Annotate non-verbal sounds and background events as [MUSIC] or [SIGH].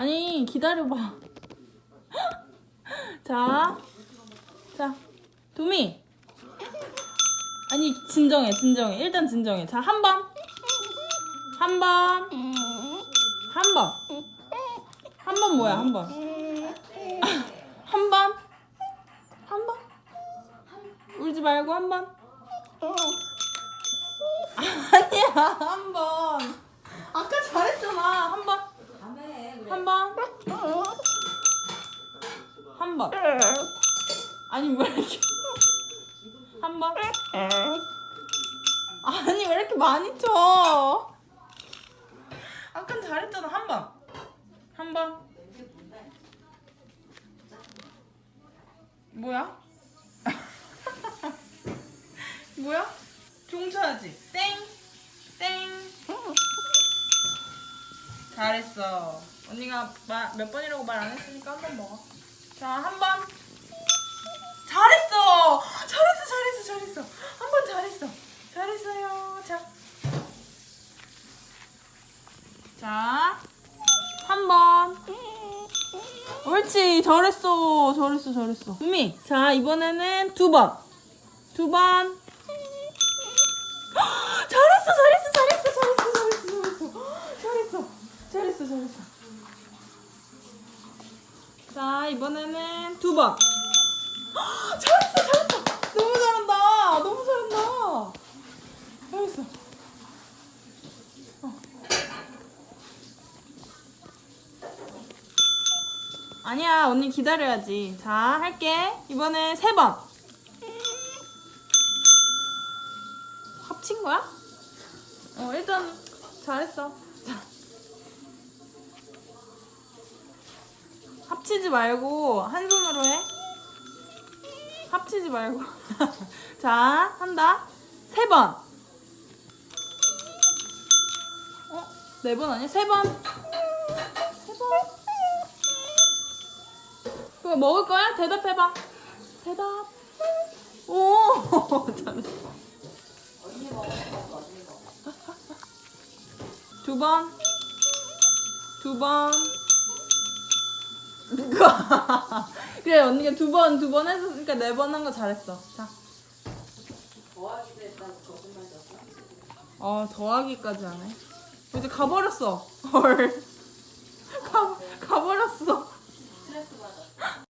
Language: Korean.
아니 기다려봐. [LAUGHS] 자, 자, 도미. 아니 진정해, 진정해. 일단 진정해. 자, 한 번, 한 번, 한 번. 한 번 뭐야? 한 번. [LAUGHS] 한 번, 한 번. 울지 말고 한 번. [LAUGHS] 아니야, 한 번. 아까 잘했잖아. 한 번. 한 번. 한 번. 아니 왜 이렇게 한 번? 아니 왜 이렇게 많이 쳐? 아까 잘했잖아 한 번. 한 번. 뭐야? [LAUGHS] 뭐야? 종쳐야지. 잘했어. 언니가 마- 몇 번이라고 말 안 했으니까 한 번 먹어. 자, 한 번. 잘했어. 잘했어, 잘했어, 잘했어. 한 번 잘했어. 잘했어요. 자. 자. 한 번. 옳지. 잘했어. 잘했어, 잘했어. 우미. 자, 이번에는 두 번. 두 번. 잘했어, 잘했어, 잘했어, 잘했어, 잘했어, 잘했어. 잘했어. 자, 이번에는 두 번. [GASPS] 잘했어, 잘했어. 너무 잘한다. 너무 잘한다. 잘했어. 어. 아니야, 언니 기다려야지. 자, 할게. 이번에 세 번. 합친 거야? 어, 일단 잘했어. 합치지 말고 한 손으로 해. 합치지 말고. [LAUGHS] 자, 한다. 세 번. 어? 네 번 아니야? 세 번. 세 번. 그거 먹을 거야? 대답해봐. 대답. 오, 잘했어. [LAUGHS] 두 번. 두 번. 누가? [LAUGHS] 그래 언니가 두 번 두 번 했으니까 네 번 한 거 잘했어. 자. 어 더하기까지 하네. 이제 가버렸어. [LAUGHS] 헐. 가 가버렸어. 스트레스 받아.